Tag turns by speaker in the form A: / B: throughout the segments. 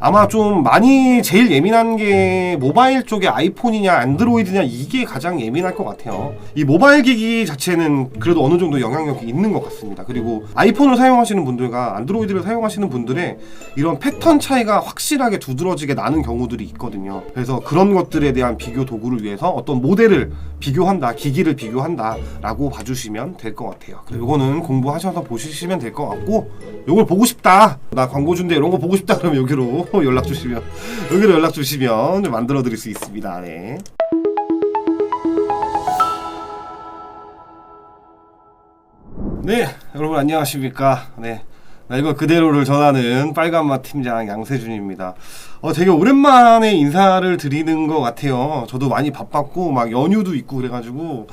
A: 아마 좀 많이 제일 예민한 게 모바일 쪽에 아이폰이냐 안드로이드냐 이게 가장 예민할 것 같아요. 이 모바일 기기 자체는 그래도 어느 정도 영향력이 있는 것 같습니다. 그리고 아이폰을 사용하시는 분들과 안드로이드를 사용하시는 분들의 이런 패턴 차이가 확실하게 두드러지게 나는 경우들이 있거든요. 그래서 그런 것들에 대한 비교 도구를 위해서 어떤 모델을 비교한다, 기기를 비교한다라고 봐주시면 될 것 같아요. 그리고 이거는 공부하셔서 보시면 될 것 같고, 요걸 보고 싶다, 나 광고주인데 이런 거 보고 싶다 그러면 여기로 연락 주시면 여기로 연락 주시면 좀 만들어 드릴 수 있습니다. 네. 네, 여러분 안녕하십니까? 네. 나 이거 그대로를 전하는 빨간맛 팀장 양세준입니다. 어, 되게 오랜만에 인사를 드리는 것 같아요. 저도 많이 바빴고, 막 연휴도 있고 그래가지고,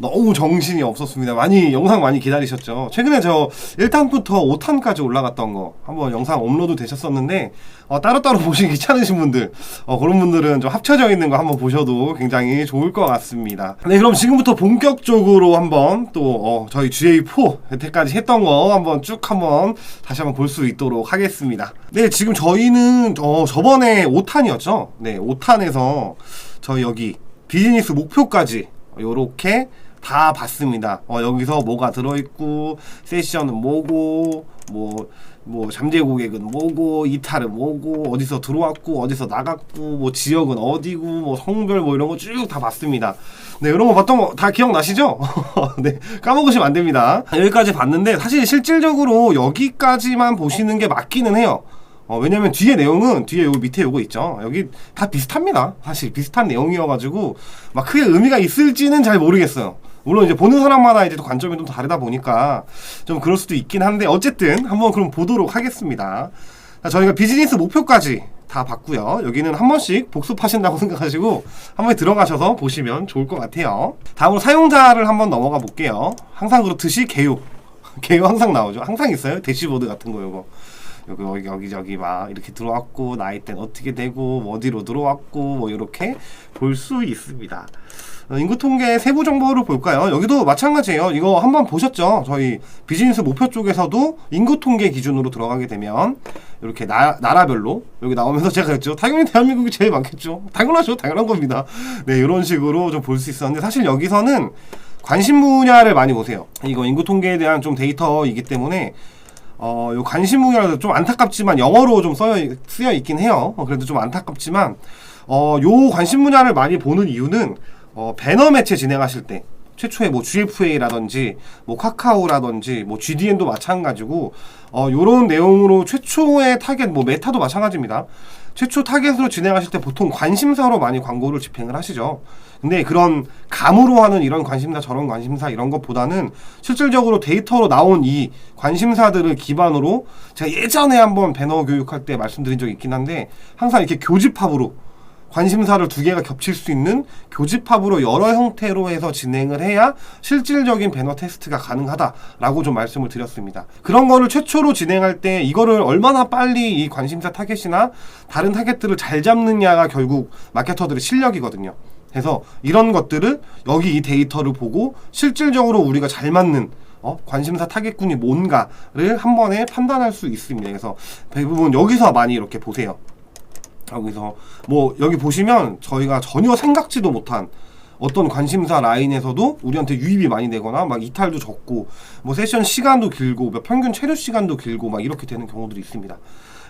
A: 너무 정신이 없었습니다. 많이, 영상 많이 기다리셨죠? 최근에 저 1탄부터 5탄까지 올라갔던 거, 한번 영상 업로드 되셨었는데, 어, 따로따로 보시기 귀찮으신 분들, 어, 그런 분들은 좀 합쳐져 있는 거 한번 보셔도 굉장히 좋을 것 같습니다. 네, 그럼 지금부터 본격적으로 한번 또, 어, 저희 GA4 여태까지 했던 거 한번 쭉 한번 다시 한번 볼 수 있도록 하겠습니다. 네, 지금 저희는, 어, 저번 에 5탄이었죠? 네, 5탄에서 저희 여기 비즈니스 목표까지 요렇게 다 봤습니다. 어, 여기서 뭐가 들어있고, 세션은 뭐고, 뭐, 뭐, 잠재 고객은 뭐고, 이탈은 뭐고, 어디서 들어왔고, 어디서 나갔고, 뭐, 지역은 어디고, 뭐, 성별 뭐, 이런 거 쭉 다 봤습니다. 네, 이런 거 봤던 거 다 기억나시죠? 네, 까먹으시면 안 됩니다. 여기까지 봤는데, 사실 실질적으로 여기까지만 보시는 게 맞기는 해요. 어, 왜냐면 뒤에 내용은 뒤에 요 밑에 요거 있죠. 여기 다 비슷합니다. 사실 비슷한 내용이어가지고 막 크게 의미가 있을지는 잘 모르겠어요. 물론 이제 보는 사람마다 이제 또 관점이 좀 다르다 보니까 좀 그럴 수도 있긴 한데 어쨌든 한번 그럼 보도록 하겠습니다. 자, 저희가 비즈니스 목표까지 다 봤고요. 여기는 한 번씩 복습하신다고 생각하시고 한 번에 들어가셔서 보시면 좋을 것 같아요. 다음으로 사용자를 한번 넘어가 볼게요. 항상 그렇듯이 개요. 개요 항상 나오죠. 항상 있어요. 대시보드 같은 거 요거. 여기 여기 여기 저기 막 이렇게 들어왔고 나이대는 어떻게 되고 뭐 어디로 들어왔고 뭐 이렇게 볼 수 있습니다. 어, 인구 통계 세부 정보를 볼까요? 여기도 마찬가지예요. 이거 한번 보셨죠? 저희 비즈니스 목표 쪽에서도 인구 통계 기준으로 들어가게 되면 이렇게 나, 나라별로 여기 나오면서 제가 그랬죠. 당연히 대한민국이 제일 많겠죠. 당연하죠. 당연한 겁니다. 네, 이런 식으로 좀 볼 수 있었는데 사실 여기서는 관심 분야를 많이 보세요. 이거 인구 통계에 대한 좀 데이터이기 때문에 어, 요 관심 분야도 좀 안타깝지만 영어로 좀 써여, 쓰여 있긴 해요. 어, 그래도 좀 안타깝지만, 어, 요 관심 분야를 많이 보는 이유는, 어, 배너 매체 진행하실 때, 최초에 뭐 GFA라든지, 뭐 카카오라든지, 뭐 GDN도 마찬가지고, 어, 요런 내용으로 최초의 타겟, 뭐 메타도 마찬가지입니다. 최초 타겟으로 진행하실 때 보통 관심사로 많이 광고를 집행을 하시죠. 근데 그런 감으로 하는 이런 관심사 저런 관심사 이런 것보다는 실질적으로 데이터로 나온 이 관심사들을 기반으로 제가 예전에 한번 배너 교육할 때 말씀드린 적이 있긴 한데 항상 이렇게 교집합으로 관심사를 두 개가 겹칠 수 있는 교집합으로 여러 형태로 해서 진행을 해야 실질적인 배너 테스트가 가능하다라고 좀 말씀을 드렸습니다. 그런 거를 최초로 진행할 때 이거를 얼마나 빨리 이 관심사 타겟이나 다른 타겟들을 잘 잡느냐가 결국 마케터들의 실력이거든요. 그래서 이런 것들을 여기 이 데이터를 보고 실질적으로 우리가 잘 맞는 어? 관심사 타겟군이 뭔가를 한 번에 판단할 수 있습니다. 그래서 대부분 여기서 많이 이렇게 보세요. 여기서 뭐 여기 보시면 저희가 전혀 생각지도 못한 어떤 관심사 라인에서도 우리한테 유입이 많이 되거나 막 이탈도 적고 뭐 세션 시간도 길고 뭐 평균 체류 시간도 길고 막 이렇게 되는 경우들이 있습니다.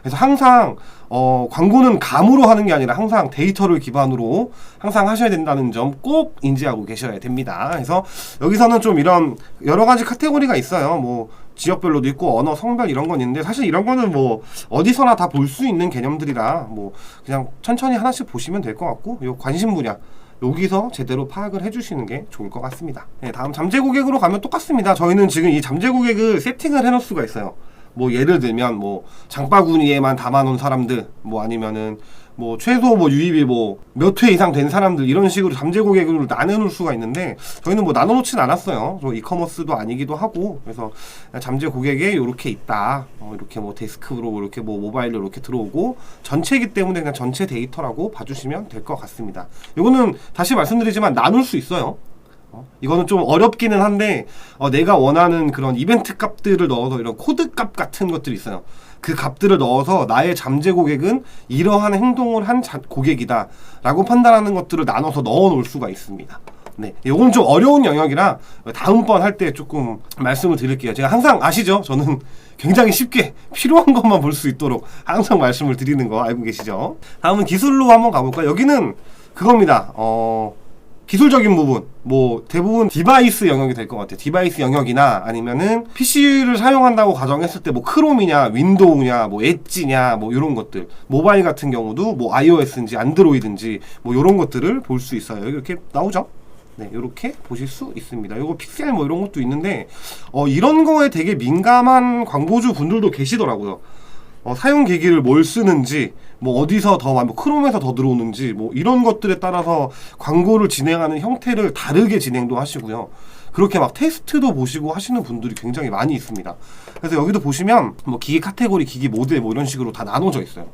A: 그래서 항상 어, 광고는 감으로 하는 게 아니라 항상 데이터를 기반으로 항상 하셔야 된다는 점 꼭 인지하고 계셔야 됩니다. 그래서 여기서는 좀 이런 여러 가지 카테고리가 있어요. 뭐 지역별로도 있고 언어, 성별 이런 건 있는데 사실 이런 거는 뭐 어디서나 다 볼 수 있는 개념들이라 뭐 그냥 천천히 하나씩 보시면 될 것 같고 요 관심 분야 여기서 제대로 파악을 해주시는 게 좋을 것 같습니다. 네, 다음 잠재 고객으로 가면 똑같습니다. 저희는 지금 이 잠재 고객을 세팅을 해놓을 수가 있어요. 뭐 예를 들면 뭐 장바구니에만 담아놓은 사람들 뭐 아니면은 뭐 최소 뭐 유입이 뭐 몇 회 이상 된 사람들 이런 식으로 잠재 고객으로 나눠놓을 수가 있는데 저희는 뭐 나눠놓진 않았어요. 저 이커머스도 아니기도 하고 그래서 잠재 고객에 이렇게 있다. 어, 이렇게 뭐 데스크로 이렇게 뭐 모바일로 이렇게 들어오고 전체이기 때문에 그냥 전체 데이터라고 봐주시면 될 것 같습니다. 이거는 다시 말씀드리지만 나눌 수 있어요. 어? 이거는 좀 어렵기는 한데 어, 내가 원하는 그런 이벤트 값들을 넣어서 이런 코드 값 같은 것들이 있어요. 그 값들을 넣어서 나의 잠재 고객은 이러한 행동을 한 자- 고객이다라고 판단하는 것들을 나눠서 넣어 놓을 수가 있습니다. 네, 이건 좀 어려운 영역이라 다음번 할 때 조금 말씀을 드릴게요. 제가 항상 아시죠? 저는 굉장히 쉽게 필요한 것만 볼 수 있도록 항상 말씀을 드리는 거 알고 계시죠? 다음은 기술로 한번 가볼까요? 여기는 그겁니다. 어, 기술적인 부분, 뭐 대부분 디바이스 영역이 될 것 같아요. 디바이스 영역이나 아니면은 PC를 사용한다고 가정했을 때 뭐 크롬이냐, 윈도우냐, 뭐 엣지냐, 뭐 이런 것들. 모바일 같은 경우도 뭐 iOS인지 안드로이드인지 뭐 이런 것들을 볼 수 있어요. 이렇게 나오죠? 네, 이렇게 보실 수 있습니다. 요거 픽셀 뭐 이런 것도 있는데 어, 이런 거에 되게 민감한 광고주 분들도 계시더라고요. 어, 사용 계기를 뭘 쓰는지, 뭐 어디서 더, 뭐 크롬에서 더 들어오는지, 뭐 이런 것들에 따라서 광고를 진행하는 형태를 다르게 진행도 하시고요. 그렇게 막 테스트도 보시고 하시는 분들이 굉장히 많이 있습니다. 그래서 여기도 보시면 뭐 기기 카테고리, 기기 모델 뭐 이런 식으로 다 나눠져 있어요.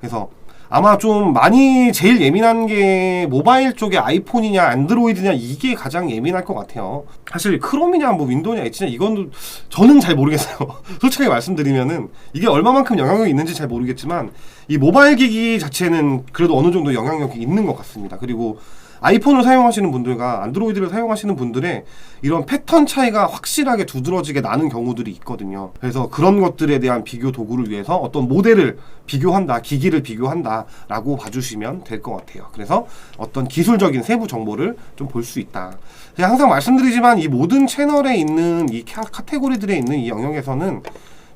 A: 그래서 아마 좀 많이 제일 예민한 게 모바일 쪽에 아이폰이냐 안드로이드냐 이게 가장 예민할 것 같아요. 사실 크롬이냐 뭐 윈도우냐 엣지냐 이건 저는 잘 모르겠어요. 솔직하게 말씀드리면은 이게 얼마만큼 영향력이 있는지 잘 모르겠지만 이 모바일 기기 자체는 그래도 어느 정도 영향력이 있는 것 같습니다. 그리고 아이폰을 사용하시는 분들과 안드로이드를 사용하시는 분들의 이런 패턴 차이가 확실하게 두드러지게 나는 경우들이 있거든요. 그래서 그런 것들에 대한 비교 도구를 위해서 어떤 모델을 비교한다, 기기를 비교한다라고 봐주시면 될 것 같아요. 그래서 어떤 기술적인 세부 정보를 좀 볼 수 있다. 제가 항상 말씀드리지만 이 모든 채널에 있는 이 카- 카테고리들에 있는 이 영역에서는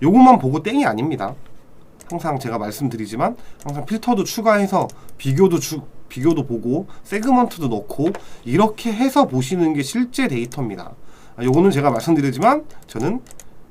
A: 요것만 보고 땡이 아닙니다. 항상 제가 말씀드리지만 항상 필터도 추가해서 비교도 주, 비교도 보고 세그먼트도 넣고 이렇게 해서 보시는 게 실제 데이터입니다. 아, 요거는 제가 말씀드리지만 저는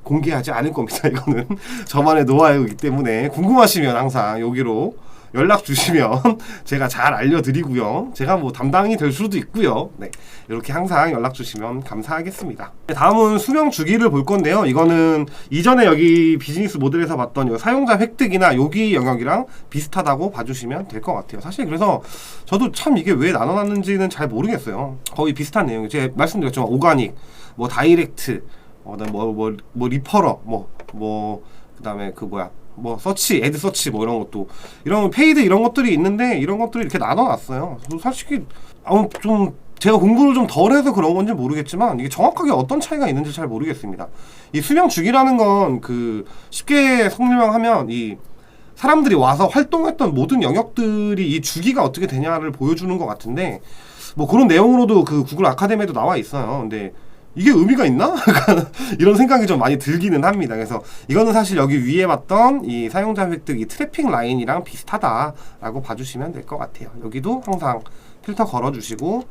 A: 공개하지 않을 겁니다. 이거는 저만의 노하우이기 때문에 궁금하시면 항상 여기로 연락 주시면 제가 잘 알려드리고요. 제가 뭐 담당이 될 수도 있고요. 네, 이렇게 항상 연락 주시면 감사하겠습니다. 네, 다음은 수명 주기를 볼 건데요. 이거는 이전에 여기 비즈니스 모델에서 봤던 요 사용자 획득이나 여기 영역이랑 비슷하다고 봐주시면 될 것 같아요. 사실 그래서 저도 참 이게 왜 나눠놨는지는 잘 모르겠어요. 거의 비슷한 내용이 제가 말씀드렸지만 오가닉, 뭐 다이렉트, 어, 뭐, 뭐, 뭐 리퍼러, 뭐, 뭐, 그 다음에 그 뭐야, 뭐 서치, 애드 서치 뭐 이런 것도 이런 페이드 이런 것들이 있는데 이런 것들을 이렇게 나눠놨어요. 사실 아무 좀 제가 공부를 좀 덜해서 그런 건지 모르겠지만 이게 정확하게 어떤 차이가 있는지 잘 모르겠습니다. 이 수명 주기라는 건 그 쉽게 설명하면 이 사람들이 와서 활동했던 모든 영역들이 이 주기가 어떻게 되냐를 보여주는 것 같은데 뭐 그런 내용으로도 그 구글 아카데미에도 나와 있어요. 근데 이게 의미가 있나? 이런 생각이 좀 많이 들기는 합니다. 그래서 이거는 사실 여기 위에 봤던 이 사용자 획득 이 트래픽 라인이랑 비슷하다라고 봐주시면 될 것 같아요. 여기도 항상 필터 걸어주시고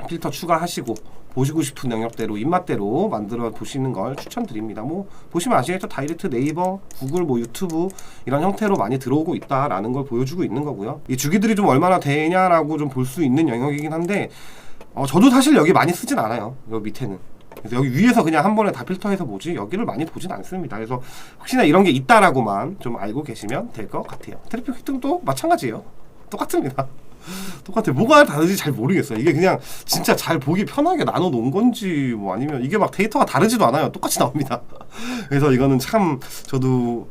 A: 어, 필터 추가하시고 보시고 싶은 영역대로 입맛대로 만들어 보시는 걸 추천드립니다. 뭐 보시면 아시겠죠? 다이렉트 네이버, 구글, 뭐 유튜브 이런 형태로 많이 들어오고 있다라는 걸 보여주고 있는 거고요. 이 주기들이 좀 얼마나 되냐라고 좀 볼 수 있는 영역이긴 한데 어, 저도 사실 여기 많이 쓰진 않아요. 여기 밑에는. 그래서 여기 위에서 그냥 한 번에 다 필터해서 보지 여기를 많이 보진 않습니다. 그래서 혹시나 이런 게 있다라고만 좀 알고 계시면 될 것 같아요. 트래픽 획득도 마찬가지예요. 똑같습니다. 똑같아요. 뭐가 다른지 잘 모르겠어요. 이게 그냥 진짜 잘 보기 편하게 나눠 놓은 건지 뭐 아니면 이게 막 데이터가 다르지도 않아요. 똑같이 나옵니다. 그래서 이거는 참 저도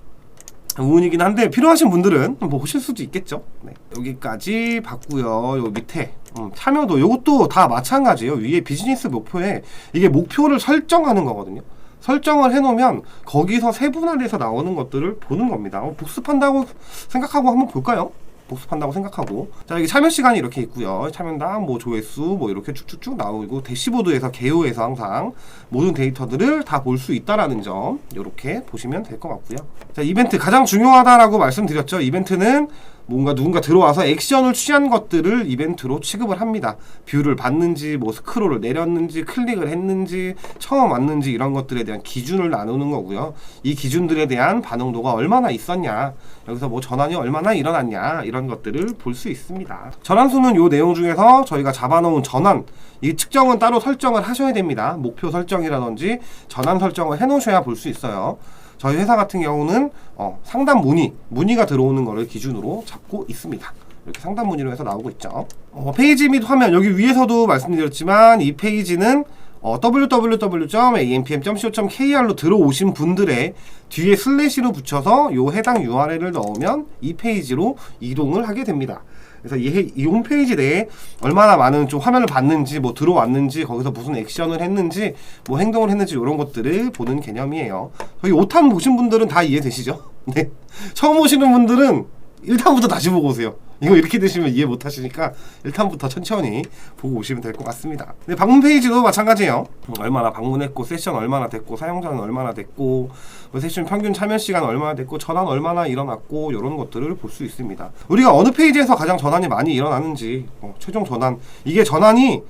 A: 의문이긴 한데 필요하신 분들은 뭐 보실 수도 있겠죠. 네. 여기까지 봤고요. 요 밑에 음, 참여도 요것도 다 마찬가지예요. 위에 비즈니스 목표에 이게 목표를 설정하는 거거든요. 설정을 해놓으면 거기서 세분화돼서 나오는 것들을 보는 겁니다. 어, 복습한다고 생각하고 한번 볼까요? 복습한다고 생각하고. 자 여기 참여 시간이 이렇게 있고요. 참여당 뭐 조회수 뭐 이렇게 쭉쭉쭉 나오고 대시보드에서 개요에서 항상 모든 데이터들을 다 볼 수 있다라는 점 이렇게 보시면 될 것 같고요. 자 이벤트 가장 중요하다라고 말씀드렸죠. 이벤트는 뭔가 누군가 들어와서 액션을 취한 것들을 이벤트로 취급을 합니다. 뷰를 봤는지, 뭐 스크롤을 내렸는지, 클릭을 했는지, 처음 왔는지 이런 것들에 대한 기준을 나누는 거고요. 이 기준들에 대한 반응도가 얼마나 있었냐, 여기서 뭐 전환이 얼마나 일어났냐 이런 것들을 볼 수 있습니다. 전환수는 요 내용 중에서 저희가 잡아놓은 전환 이 측정은 따로 설정을 하셔야 됩니다. 목표 설정이라든지 전환 설정을 해놓으셔야 볼 수 있어요. 저희 회사 같은 경우는 어, 상담 문의, 문의가 들어오는 거를 기준으로 잡고 있습니다. 이렇게 상단 문의로 해서 나오고 있죠. 어, 페이지 및 화면 여기 위에서도 말씀드렸지만 이 페이지는 어, www.ampm.co.kr로 들어오신 분들의 뒤에 슬래시로 붙여서 요 해당 URL을 넣으면 이 페이지로 이동을 하게 됩니다. 그래서 이, 해- 이 홈페이지 내에 얼마나 많은 좀 화면을 봤는지 뭐 들어왔는지 거기서 무슨 액션을 했는지 뭐 행동을 했는지 이런 것들을 보는 개념이에요. 저희 5탄 보신 분들은 다 이해되시죠? 네. 처음 오시는 분들은 1탄부터 다시 보고 오세요. 이거 이렇게 되시면 이해 못 하시니까 1탄부터 천천히 보고 오시면 될 것 같습니다. 네, 방문 페이지도 마찬가지예요. 음, 얼마나 방문했고, 세션 얼마나 됐고, 사용자는 얼마나 됐고, 뭐 세션 평균 참여 시간 얼마나 됐고, 전환 얼마나 일어났고, 이런 것들을 볼 수 있습니다. 우리가 어느 페이지에서 가장 전환이 많이 일어나는지, 어, 최종 전환, 이게 전환이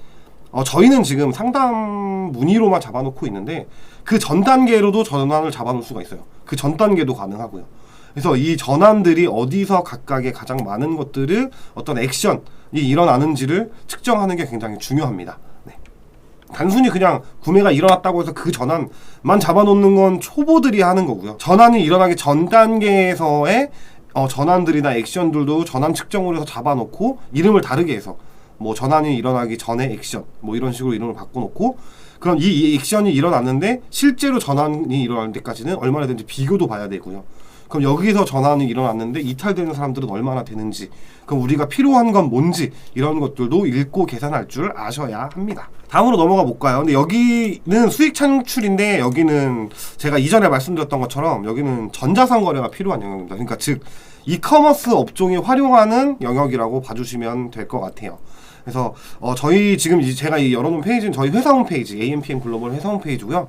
A: 어, 저희는 지금 상담 문의로만 잡아놓고 있는데 그 전 단계로도 전환을 잡아놓을 수가 있어요. 그 전 단계도 가능하고요. 그래서 이 전환들이 어디서 각각의 가장 많은 것들을 어떤 액션이 일어나는지를 측정하는 게 굉장히 중요합니다. 네. 단순히 그냥 구매가 일어났다고 해서 그 전환만 잡아놓는 건 초보들이 하는 거고요. 전환이 일어나기 전 단계에서의 어, 전환들이나 액션들도 전환 측정으로 해서 잡아놓고 이름을 다르게 해서 뭐 전환이 일어나기 전에 액션 뭐 이런 식으로 이름을 바꿔놓고 그럼 이, 이 액션이 일어났는데 실제로 전환이 일어날 때까지는 얼마나 되는지 비교도 봐야 되고요. 그럼 여기서 전환이 일어났는데 이탈되는 사람들은 얼마나 되는지 그럼 우리가 필요한 건 뭔지 이런 것들도 읽고 계산할 줄 아셔야 합니다. 다음으로 넘어가 볼까요? 근데 여기는 수익 창출인데 여기는 제가 이전에 말씀드렸던 것처럼 여기는 전자상 거래가 필요한 영역입니다. 그러니까 즉 이커머스 업종이 활용하는 영역이라고 봐주시면 될 것 같아요. 그래서 어, 저희 지금 제가 이 열어놓은 페이지는 저희 회사 홈페이지 AMPM 글로벌 회사 홈페이지고요.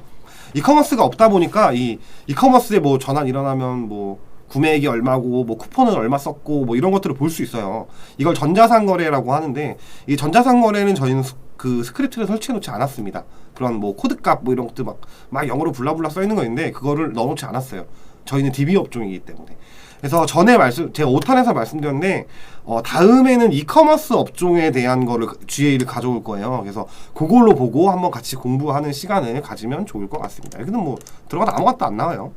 A: 이커머스가 없다 보니까 이 이커머스에 뭐 전환 일어나면 뭐 구매액이 얼마고 뭐 쿠폰은 얼마 썼고 뭐 이런 것들을 볼 수 있어요. 이걸 전자상 거래라고 하는데 이 전자상 거래는 저희는 스- 그 스크립트를 설치해 놓지 않았습니다. 그런 뭐 코드값 뭐 이런 것들 막, 막 영어로 블라블라 써 있는 거 있는데 그거를 넣어 놓지 않았어요. 저희는 DB 업종이기 때문에. 그래서 전에 말씀 제가 5탄에서 말씀드렸는데 어, 다음에는 이커머스 업종에 대한 거를 GA를 가져올 거예요. 그래서 그걸로 보고 한번 같이 공부하는 시간을 가지면 좋을 것 같습니다. 여기는 뭐 들어가도 아무것도 안 나와요.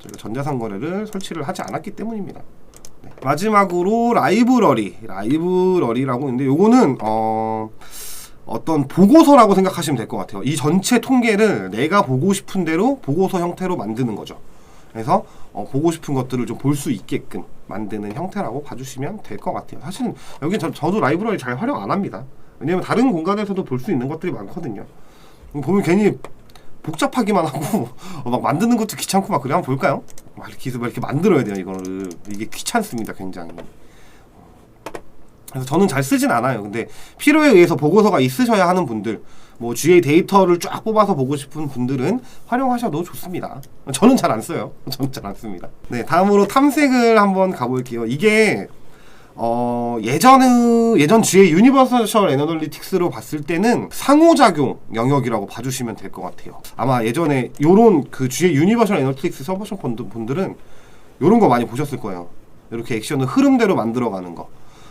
A: 저희가 전자상 거래를 설치를 하지 않았기 때문입니다. 네. 마지막으로 라이브러리, 라이브러리라고 있는데 요거는 어 어떤 보고서라고 생각하시면 될 것 같아요. 이 전체 통계를 내가 보고 싶은 대로 보고서 형태로 만드는 거죠. 그래서 어, 보고 싶은 것들을 좀 볼 수 있게끔 만드는 형태라고 봐주시면 될 것 같아요. 사실은 여기 저, 저도 라이브러리 잘 활용 안 합니다. 왜냐면 다른 공간에서도 볼 수 있는 것들이 많거든요. 보면 괜히 복잡하기만 하고 어, 막 만드는 것도 귀찮고 막 그래 한번 볼까요? 막 이렇게 막 이렇게 만들어야 돼요 이거를 이게 귀찮습니다 굉장히. 그래서 저는 잘 쓰진 않아요. 근데 필요에 의해서 보고서가 있으셔야 하는 분들, 뭐 GA 데이터를 쫙 뽑아서 보고 싶은 분들은 활용하셔도 좋습니다. 저는 잘 안 써요. 저는 잘 안 씁니다. 네, 다음으로 탐색을 한번 가볼게요. 이게 어, 예전의 예전 GA 유니버설 애널리틱스로 봤을 때는 상호작용 영역이라고 봐주시면 될 것 같아요. 아마 예전에 요런 그 GA 유니버설 애널리틱스 분들- 분들은 요런 거 많이 보셨을 거예요. 이렇게 액션을 흐름대로 만들어가는 거.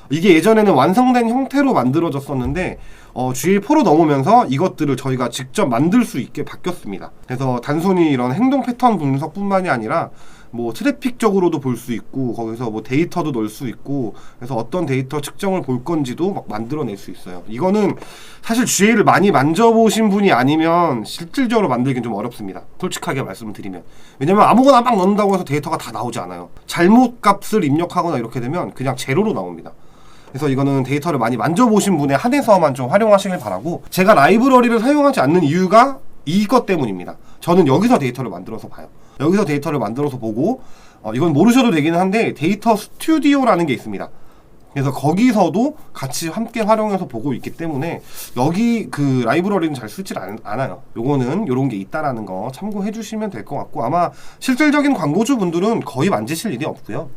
A: 이게 예전에는 완성된 형태로 만들어졌었는데 어, GA4로 넘으면서 이것들을 저희가 직접 만들 수 있게 바뀌었습니다. 그래서 단순히 이런 행동 패턴 분석뿐만이 아니라 뭐 트래픽적으로도 볼 수 있고 거기서 뭐 데이터도 넣을 수 있고 그래서 어떤 데이터 측정을 볼 건지도 막 만들어낼 수 있어요. 이거는 사실 GA를 많이 만져보신 분이 아니면 실질적으로 만들긴 좀 어렵습니다. 솔직하게 말씀을 드리면 왜냐면 아무거나 막 넣는다고 해서 데이터가 다 나오지 않아요. 잘못 값을 입력하거나 이렇게 되면 그냥 제로로 나옵니다. 그래서 이거는 데이터를 많이 만져보신 분에 한해서만 좀 활용하시길 바라고 제가 라이브러리를 사용하지 않는 이유가 이것 때문입니다. 저는 여기서 데이터를 만들어서 봐요. 여기서 데이터를 만들어서 보고 어, 이건 모르셔도 되기는 한데 데이터 스튜디오라는 게 있습니다. 그래서 거기서도 같이 함께 활용해서 보고 있기 때문에 여기 그 라이브러리는 잘 쓰질 않, 않아요. 요거는 요런 게 있다라는 거 참고해 주시면 될 것 같고 아마 실질적인 광고주 분들은 거의 만지실 일이 없고요.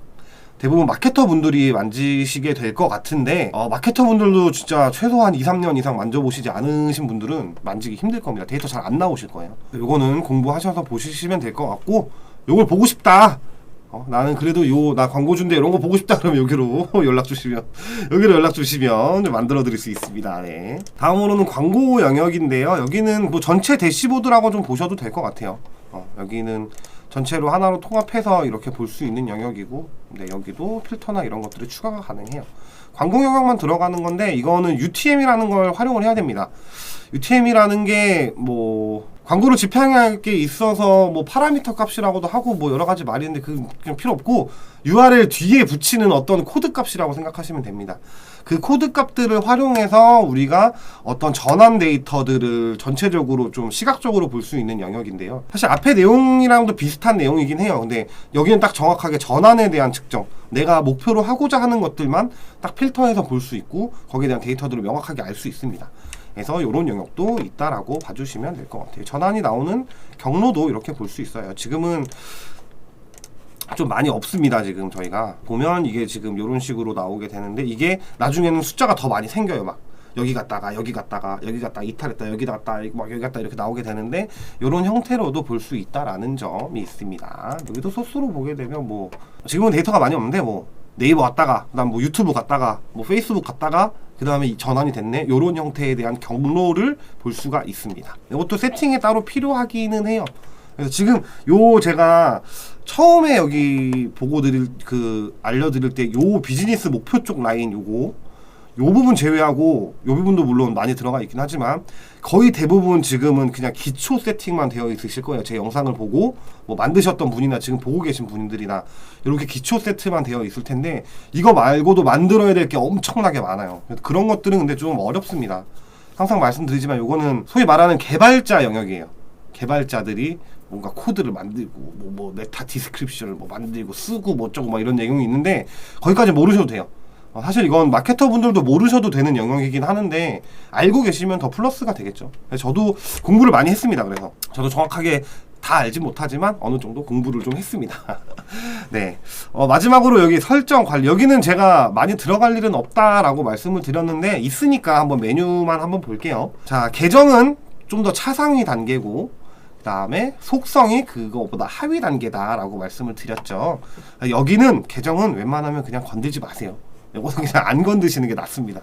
A: 대부분 마케터 분들이 만지시게 될 것 같은데 어, 마케터 분들도 진짜 최소한 2, 3년 이상 만져보시지 않으신 분들은 만지기 힘들 겁니다. 데이터 잘 안 나오실 거예요. 요거는 공부하셔서 보시면 될 것 같고 요걸 보고 싶다. 어, 나는 그래도 요 나 광고주인데 이런 거 보고 싶다 그러면 여기로 연락 주시면 여기로 연락 주시면 좀 만들어 드릴 수 있습니다. 네. 다음으로는 광고 영역인데요. 여기는 뭐 전체 대시보드라고 좀 보셔도 될 것 같아요. 어, 여기는 전체로 하나로 통합해서 이렇게 볼 수 있는 영역이고 네, 여기도 필터나 이런 것들이 추가가 가능해요. 광고 영역만 들어가는 건데 이거는 UTM이라는 걸 활용을 해야 됩니다. UTM이라는 게 뭐 광고를 집행할 게 있어서 뭐 파라미터 값이라고도 하고 뭐 여러 가지 말이 있는데 그 그냥 필요 없고 URL 뒤에 붙이는 어떤 코드 값이라고 생각하시면 됩니다. 그 코드 값들을 활용해서 우리가 어떤 전환 데이터들을 전체적으로 좀 시각적으로 볼 수 있는 영역인데요. 사실 앞에 내용이랑도 비슷한 내용이긴 해요. 근데 여기는 딱 정확하게 전환에 대한 측정, 내가 목표로 하고자 하는 것들만 딱 필터해서 볼 수 있고 거기에 대한 데이터들을 명확하게 알 수 있습니다. 그래서 이런 영역도 있다라고 봐주시면 될 것 같아요. 전환이 나오는 경로도 이렇게 볼 수 있어요. 지금은 좀 많이 없습니다. 지금 저희가 보면 이게 지금 이런 식으로 나오게 되는데 이게 나중에는 숫자가 더 많이 생겨요. 막 여기 갔다가 여기 갔다가 여기 갔다 이탈했다 여기 갔다 막 여기 갔다 이렇게 나오게 되는데 이런 형태로도 볼 수 있다라는 점이 있습니다. 여기도 소스로 보게 되면 뭐 지금은 데이터가 많이 없는데 뭐 네이버 갔다가 그다음 뭐 유튜브 갔다가 뭐 페이스북 갔다가 그 다음에 전환이 됐네. 요런 형태에 대한 경로를 볼 수가 있습니다. 이것도 세팅에 따로 필요하기는 해요. 그래서 지금 요 제가 처음에 여기 보고 드릴 그 알려드릴 때 요 비즈니스 목표 쪽 라인 요거 요 부분 제외하고 요 부분도 물론 많이 들어가 있긴 하지만 거의 대부분 지금은 그냥 기초 세팅만 되어 있으실 거예요. 제 영상을 보고 뭐 만드셨던 분이나 지금 보고 계신 분들이나 이렇게 기초 세트만 되어 있을 텐데 이거 말고도 만들어야 될 게 엄청나게 많아요. 그런 것들은 근데 좀 어렵습니다. 항상 말씀드리지만 요거는 소위 말하는 개발자 영역이에요. 개발자들이 뭔가 코드를 만들고 뭐, 뭐 메타 디스크립션을 뭐 만들고 쓰고 뭐 어쩌고 막 이런 내용이 있는데 거기까지 모르셔도 돼요. 어, 사실 이건 마케터 분들도 모르셔도 되는 영역이긴 하는데 알고 계시면 더 플러스가 되겠죠. 저도 공부를 많이 했습니다. 그래서 저도 정확하게 다 알지 못하지만 어느 정도 공부를 좀 했습니다. 네. 어, 마지막으로 여기 설정 관리. 여기는 제가 많이 들어갈 일은 없다라고 말씀을 드렸는데 있으니까 한번 메뉴만 한번 볼게요. 자, 계정은 좀 더 차상위 단계고 그 다음에 속성이 그거보다 하위 단계다라고 말씀을 드렸죠. 여기는 계정은 웬만하면 그냥 건들지 마세요. 이거는 그냥 안 건드시는 게 낫습니다.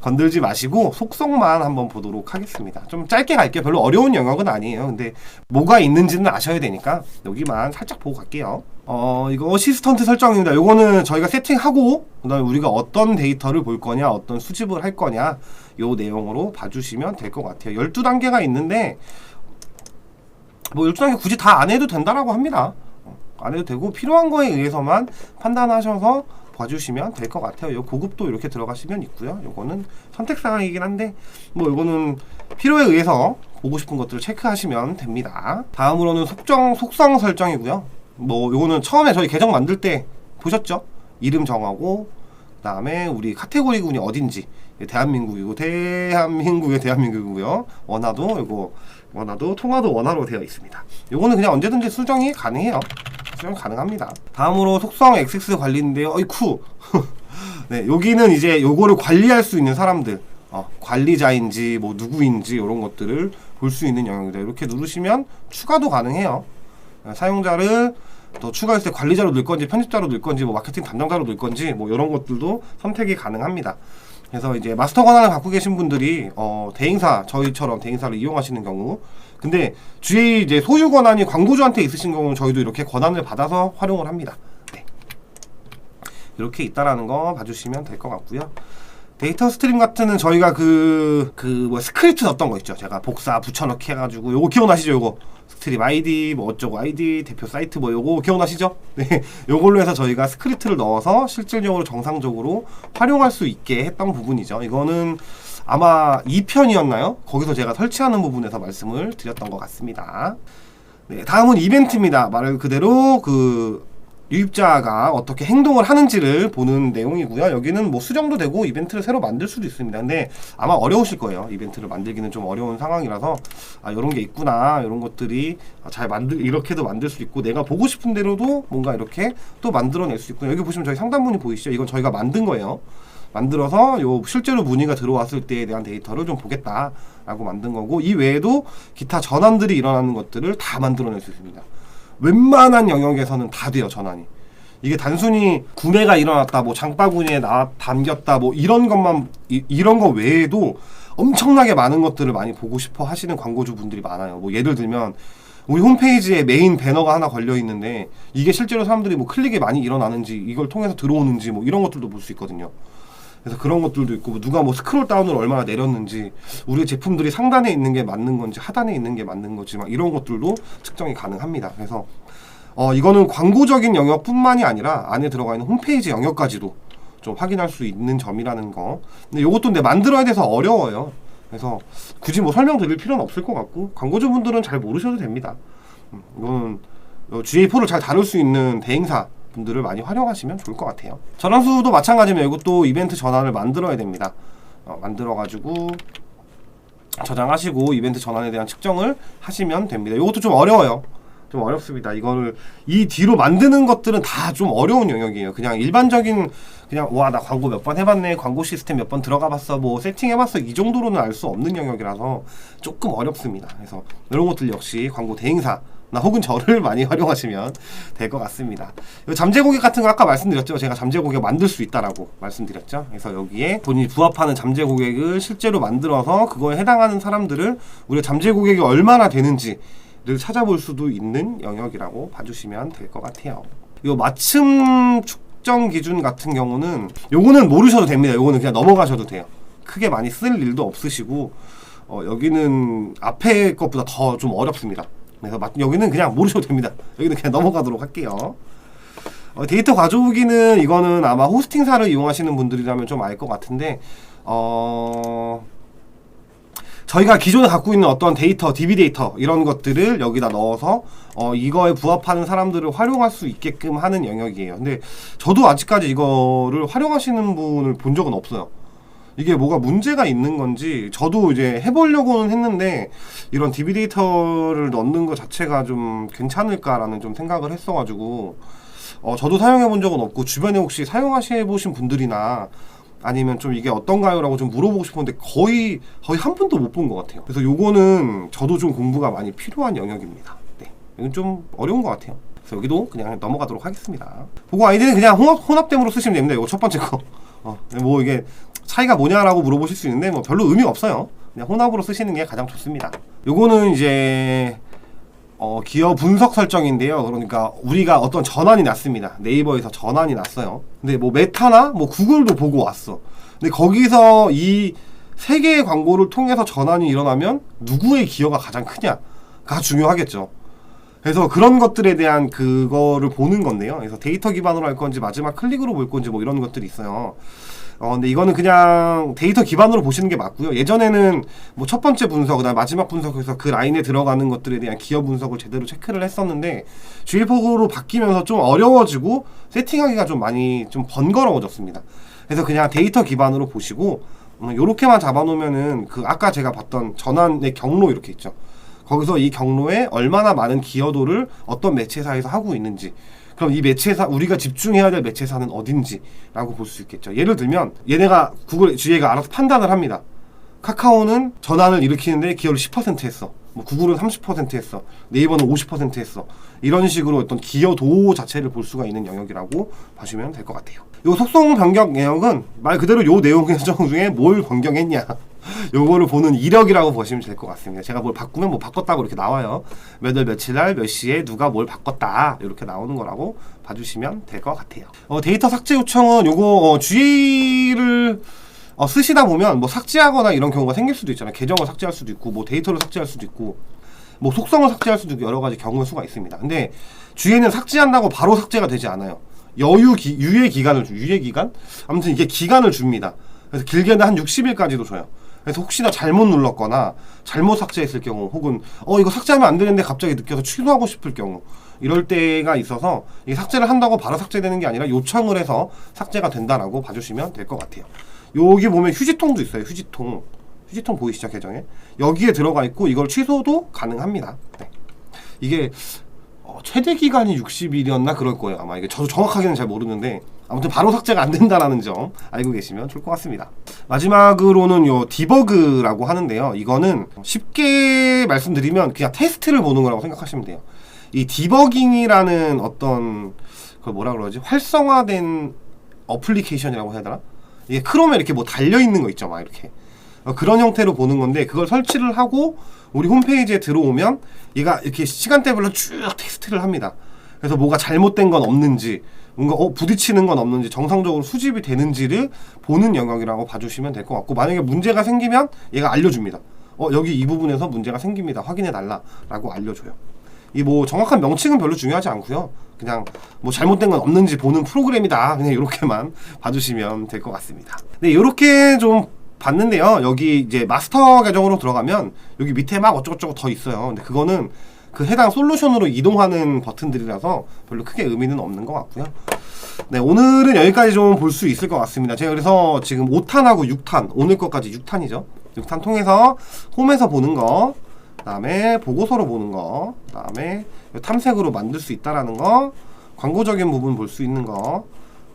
A: 건들지 마시고 속성만 한번 보도록 하겠습니다. 좀 짧게 갈게요. 별로 어려운 영역은 아니에요. 근데 뭐가 있는지는 아셔야 되니까 여기만 살짝 보고 갈게요. 어 이거 어시스턴트 설정입니다. 요거는 저희가 세팅하고 그다음에 우리가 어떤 데이터를 볼 거냐, 어떤 수집을 할 거냐 요 내용으로 봐주시면 될 것 같아요. 12단계가 있는데 뭐 12단계 굳이 다 안 해도 된다라고 합니다. 어, 안 해도 되고 필요한 거에 의해서만 판단하셔서 봐주시면 될 것 같아요. 요 고급도 이렇게 들어가시면 있고요. 요거는 선택 사항이긴 한데 뭐 요거는 필요에 의해서 보고 싶은 것들을 체크하시면 됩니다. 다음으로는 속정 속성 설정이고요. 뭐 요거는 처음에 저희 계정 만들 때 보셨죠? 이름 정하고 그다음에 우리 카테고리군이 어딘지 대한민국이고 대한민국의 대한민국이고요. 원화도 이거 원화도 통화도 원화로 되어 있습니다. 요거는 그냥 언제든지 수정이 가능해요. 수정 가능합니다. 다음으로 속성 XX 관리인데요. 어이쿠. 네, 여기는 이제 요거를 관리할 수 있는 사람들, 어, 관리자인지 뭐 누구인지 이런 것들을 볼 수 있는 영역이다. 이렇게 누르시면 추가도 가능해요. 어, 사용자를 더 추가했을 때 관리자로 넣을 건지 편집자로 넣을 건지 뭐 마케팅 담당자로 넣을 건지 뭐 이런 것들도 선택이 가능합니다. 그래서 이제 마스터 권한을 갖고 계신 분들이 어, 대행사 저희처럼 대행사를 이용하시는 경우 근데 주의 이제 소유 권한이 광고주한테 있으신 경우는 저희도 이렇게 권한을 받아서 활용을 합니다. 네. 이렇게 있다라는 거 봐주시면 될 것 같고요. 데이터 스트림 같은 저희가 그 그 뭐 스크립트 넣었던 거 있죠. 제가 복사 붙여넣기 해가지고 요거 기억나시죠? 요거 스트림 아이디 뭐 어쩌고 아이디 대표 사이트 뭐 요거 기억나시죠? 네, 요걸로 해서 저희가 스크립트를 넣어서 실질적으로 정상적으로 활용할 수 있게 했던 부분이죠. 이거는 아마 2편이었나요? 거기서 제가 설치하는 부분에서 말씀을 드렸던 것 같습니다. 네, 다음은 이벤트입니다. 말 그대로 그 유입자가 어떻게 행동을 하는지를 보는 내용이고요. 여기는 뭐 수정도 되고 이벤트를 새로 만들 수도 있습니다. 근데 아마 어려우실 거예요. 이벤트를 만들기는 좀 어려운 상황이라서 아 이런 게 있구나 이런 것들이 잘 만들 이렇게도 만들 수 있고 내가 보고 싶은 대로도 뭔가 이렇게 또 만들어낼 수 있고 여기 보시면 저희 상단문이 보이시죠? 이건 저희가 만든 거예요. 만들어서 요 실제로 문의가 들어왔을 때에 대한 데이터를 좀 보겠다라고 만든 거고 이 외에도 기타 전환들이 일어나는 것들을 다 만들어낼 수 있습니다. 웬만한 영역에서는 다 돼요 전환이. 이게 단순히 구매가 일어났다, 뭐 장바구니에 나 담겼다, 뭐 이런 것만 이, 이런 거 외에도 엄청나게 많은 것들을 많이 보고 싶어 하시는 광고주 분들이 많아요. 뭐 예를 들면 우리 홈페이지에 메인 배너가 하나 걸려 있는데 이게 실제로 사람들이 뭐 클릭이 많이 일어나는지 이걸 통해서 들어오는지 뭐 이런 것들도 볼 수 있거든요. 그래서 그런 것들도 있고 뭐 누가 뭐 스크롤 다운을 얼마나 내렸는지 우리 제품들이 상단에 있는 게 맞는 건지 하단에 있는 게 맞는 건지 막 이런 것들도 측정이 가능합니다. 그래서 어 이거는 광고적인 영역뿐만이 아니라 안에 들어가 있는 홈페이지 영역까지도 좀 확인할 수 있는 점이라는 거. 근데 이것도 근데 만들어야 돼서 어려워요. 그래서 굳이 뭐 설명드릴 필요는 없을 것 같고 광고주분들은 잘 모르셔도 됩니다. 음, 이거는 어, GA4를 잘 다룰 수 있는 대행사 분들을 많이 활용하시면 좋을 것 같아요. 전환수도 마찬가지면 이것도 이벤트 전환을 만들어야 됩니다. 어, 만들어가지고 저장하시고 이벤트 전환에 대한 측정을 하시면 됩니다. 이것도 좀 어려워요. 좀 어렵습니다. 이거를 이 뒤로 만드는 것들은 다 좀 어려운 영역이에요. 그냥 일반적인 그냥 와 나 광고 몇 번 해봤네, 광고 시스템 몇 번 들어가봤어, 뭐 세팅해봤어 이 정도로는 알 수 없는 영역이라서 조금 어렵습니다. 그래서 이런 것들 역시 광고 대행사 나 혹은 저를 많이 활용하시면 될 것 같습니다. 이 잠재 고객 같은 거 아까 말씀드렸죠. 제가 잠재 고객 만들 수 있다라고 말씀드렸죠. 그래서 여기에 본인이 부합하는 잠재 고객을 실제로 만들어서 그거에 해당하는 사람들을 우리 잠재 고객이 얼마나 되는지 를 찾아볼 수도 있는 영역이라고 봐주시면 될 것 같아요. 이 맞춤 축정 기준 같은 경우는 요거는 모르셔도 됩니다. 요거는 그냥 넘어가셔도 돼요. 크게 많이 쓸 일도 없으시고 어, 여기는 앞에 것보다 더 좀 어렵습니다. 그래서 마- 여기는 그냥 모르셔도 됩니다. 여기는 그냥 넘어가도록 할게요. 어, 데이터 가져오기는 이거는 아마 호스팅사를 이용하시는 분들이라면 좀 알 것 같은데 어 저희가 기존에 갖고 있는 어떤 데이터, DB 데이터 이런 것들을 여기다 넣어서 어, 이거에 부합하는 사람들을 활용할 수 있게끔 하는 영역이에요. 근데 저도 아직까지 이거를 활용하시는 분을 본 적은 없어요. 이게 뭐가 문제가 있는 건지 저도 이제 해보려고는 했는데 이런 DB 데이터를 넣는 것 자체가 좀 괜찮을까라는 좀 생각을 했어가지고 어, 저도 사용해 본 적은 없고 주변에 혹시 사용하셔 보신 분들이나 아니면 좀 이게 어떤가요라고 좀 물어보고 싶은데 거의 거의 한 분도 못 본 것 같아요. 그래서 요거는 저도 좀 공부가 많이 필요한 영역입니다. 네, 이건 좀 어려운 것 같아요. 그래서 여기도 그냥 넘어가도록 하겠습니다. 보고 아이디는 그냥 혼합, 혼합됨으로 쓰시면 됩니다. 이거 첫 번째 거. 어, 뭐 이게 차이가 뭐냐라고 물어보실 수 있는데 뭐 별로 의미 없어요. 그냥 혼합으로 쓰시는 게 가장 좋습니다. 요거는 이제 어, 기어 분석 설정인데요. 그러니까 우리가 어떤 전환이 났습니다. 네이버에서 전환이 났어요. 근데 뭐 메타나 뭐 구글도 보고 왔어. 근데 거기서 이 세 개의 광고를 통해서 전환이 일어나면 누구의 기여가 가장 크냐가 중요하겠죠. 그래서 그런 것들에 대한 그거를 보는 건데요. 그래서 데이터 기반으로 할 건지 마지막 클릭으로 볼 건지 뭐 이런 것들이 있어요. 어, 근데 이거는 그냥 데이터 기반으로 보시는 게 맞고요. 예전에는 뭐 첫 번째 분석, 그다음 마지막 분석에서 그 라인에 들어가는 것들에 대한 기여 분석을 제대로 체크를 했었는데 주일폭으로 바뀌면서 좀 어려워지고 세팅하기가 좀 많이 좀 번거로워졌습니다. 그래서 그냥 데이터 기반으로 보시고 음, 요렇게만 잡아놓으면은 그 아까 제가 봤던 전환의 경로 이렇게 있죠. 거기서 이 경로에 얼마나 많은 기여도를 어떤 매체사에서 하고 있는지 그럼 이 매체사 우리가 집중해야 될 매체사는 어딘지라고 볼 수 있겠죠. 예를 들면 얘네가 구글 GA가 알아서 판단을 합니다. 카카오는 전환을 일으키는데 기여를 10% 했어. 뭐 구글은 30% 했어. 네이버는 50% 했어. 이런 식으로 어떤 기여도 자체를 볼 수가 있는 영역이라고 봐주면 될 것 같아요. 요 속성 변경 내역은 말 그대로 요 내용 결정 중에 뭘 변경했냐. 요거를 보는 이력이라고 보시면 될 것 같습니다. 제가 뭘 바꾸면 뭐 바꿨다고 이렇게 나와요. 몇월 며칠 날 몇 시에 누가 뭘 바꿨다 이렇게 나오는 거라고 봐주시면 될 것 같아요. 어, 데이터 삭제 요청은 요거 어, GA를 어, 쓰시다 보면 뭐 삭제하거나 이런 경우가 생길 수도 있잖아요. 계정을 삭제할 수도 있고 뭐 데이터를 삭제할 수도 있고 뭐 속성을 삭제할 수도 있고 여러 가지 경우의 수가 있습니다. 근데 GA는 삭제한다고 바로 삭제가 되지 않아요. 여유 기, 유예 기간을 주, 유예 기간? 아무튼 이게 기간을 줍니다. 그래서 길게는 한 60일까지도 줘요. 그래서 혹시나 잘못 눌렀거나 잘못 삭제했을 경우 혹은 어 이거 삭제하면 안 되는데 갑자기 느껴서 취소하고 싶을 경우 이럴 때가 있어서 이 삭제를 한다고 바로 삭제되는 게 아니라 요청을 해서 삭제가 된다라고 봐주시면 될 것 같아요. 여기 보면 휴지통도 있어요. 휴지통. 휴지통 보이시죠 계정에? 여기에 들어가 있고 이걸 취소도 가능합니다. 네. 이게 어, 최대 기간이 60일이었나 그럴 거예요. 아마 이게 저도 정확하게는 잘 모르는데 아무튼 바로 삭제가 안 된다라는 점 알고 계시면 좋을 것 같습니다. 마지막으로는 요 디버그라고 하는데요. 이거는 쉽게 말씀드리면 그냥 테스트를 보는 거라고 생각하시면 돼요. 이 디버깅이라는 어떤 그 뭐라 그러지 활성화된 어플리케이션이라고 해야 되나? 이게 크롬에 이렇게 뭐 달려 있는 거 있죠, 막 이렇게. 어, 그런 형태로 보는 건데 그걸 설치를 하고 우리 홈페이지에 들어오면 얘가 이렇게 시간대별로 쭉 테스트를 합니다. 그래서 뭐가 잘못된 건 없는지 뭔가 어, 부딪히는 건 없는지 정상적으로 수집이 되는지를 보는 영역이라고 봐주시면 될 것 같고 만약에 문제가 생기면 얘가 알려줍니다. 어 여기 이 부분에서 문제가 생깁니다. 확인해 달라라고 알려줘요. 이 뭐 정확한 명칭은 별로 중요하지 않고요. 그냥 뭐 잘못된 건 없는지 보는 프로그램이다. 그냥 이렇게만 봐주시면 될 것 같습니다. 네, 이렇게 좀 봤는데요. 여기 이제 마스터 계정으로 들어가면 여기 밑에 막 어쩌고저쩌고 더 있어요. 근데 그거는 그 해당 솔루션으로 이동하는 버튼들이라서 별로 크게 의미는 없는 것 같고요. 네, 오늘은 여기까지 좀 볼 수 있을 것 같습니다. 제가 그래서 지금 5탄하고 6탄, 오늘 것까지 6탄이죠. 6탄 통해서 홈에서 보는 거, 그다음에 보고서로 보는 거, 그다음에 탐색으로 만들 수 있다라는 거, 광고적인 부분 볼 수 있는 거,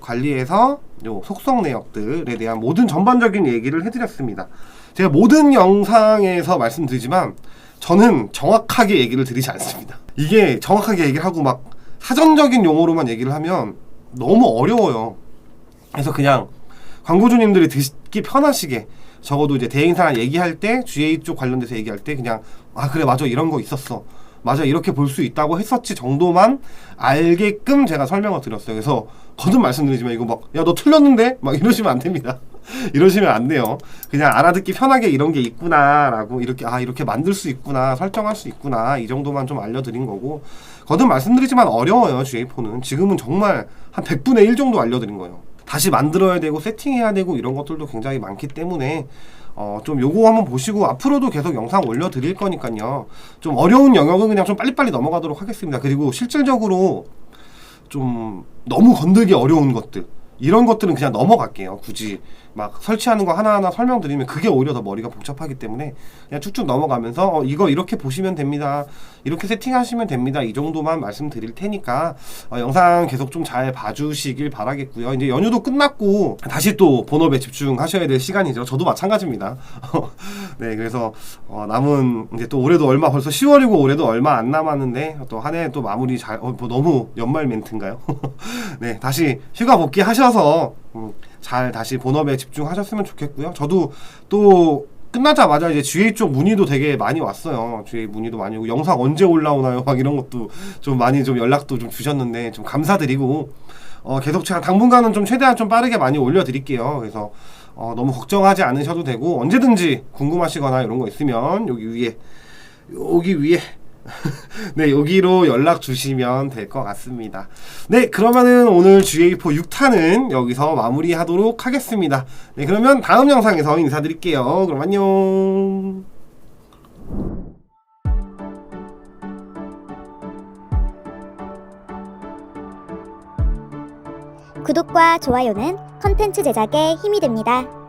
A: 관리해서 요 속성 내역들에 대한 모든 전반적인 얘기를 해드렸습니다. 제가 모든 영상에서 말씀드리지만 저는 정확하게 얘기를 드리지 않습니다. 이게 정확하게 얘기를 하고 막 사전적인 용어로만 얘기를 하면 너무 어려워요. 그래서 그냥 광고주님들이 듣기 편하시게 적어도 이제 대행사랑 얘기할 때 GA 쪽 관련돼서 얘기할 때 그냥 아 그래 맞아 이런 거 있었어 맞아 이렇게 볼 수 있다고 했었지 정도만 알게끔 제가 설명을 드렸어요. 그래서 거듭 말씀드리지만 이거 막 야 너 틀렸는데? 막 이러시면 안 됩니다. 이러시면 안 돼요. 그냥 알아듣기 편하게 이런 게 있구나라고 이렇게 아 이렇게 만들 수 있구나 설정할 수 있구나 이 정도만 좀 알려드린 거고 거듭 말씀드리지만 어려워요 GA4는. 지금은 정말 한 100분의 1 정도 알려드린 거예요 다시 만들어야 되고 세팅해야 되고 이런 것들도 굉장히 많기 때문에 어, 좀 요거 한번 보시고 앞으로도 계속 영상 올려드릴 거니까요. 좀 어려운 영역은 그냥 좀 빨리빨리 넘어가도록 하겠습니다. 그리고 실질적으로 좀 너무 건들기 어려운 것들 이런 것들은 그냥 넘어갈게요. 굳이 막 설치하는 거 하나하나 설명드리면 그게 오히려 더 머리가 복잡하기 때문에 그냥 쭉쭉 넘어가면서 어, 이거 이렇게 보시면 됩니다. 이렇게 세팅하시면 됩니다. 이 정도만 말씀드릴 테니까 어, 영상 계속 좀 잘 봐주시길 바라겠고요. 이제 연휴도 끝났고 다시 또 본업에 집중하셔야 될 시간이죠. 저도 마찬가지입니다. 네, 그래서 어, 남은 이제 또 올해도 얼마 벌써 10월이고 올해도 얼마 안 남았는데 또 한 해 또 마무리 잘 어, 뭐 너무 연말 멘트인가요? 네, 다시 휴가 복귀하셔서 음, 잘 다시 본업에 집중하셨으면 좋겠고요. 저도 또 끝나자마자 이제 GA 쪽 문의도 되게 많이 왔어요. GA 문의도 많이 오고 영상 언제 올라오나요? 막 이런 것도 좀 많이 좀 연락도 좀 주셨는데 좀 감사드리고 어, 계속 제가 당분간은 좀 최대한 좀 빠르게 많이 올려드릴게요. 그래서 어, 너무 걱정하지 않으셔도 되고 언제든지 궁금하시거나 이런 거 있으면 여기 위에 여기 위에 네 여기로 연락 주시면 될 것 같습니다. 네 그러면은 오늘 GA4 6탄은 여기서 마무리하도록 하겠습니다. 네 그러면 다음 영상에서 인사드릴게요. 그럼 안녕.
B: 구독과 좋아요는 컨텐츠 제작에 힘이 됩니다.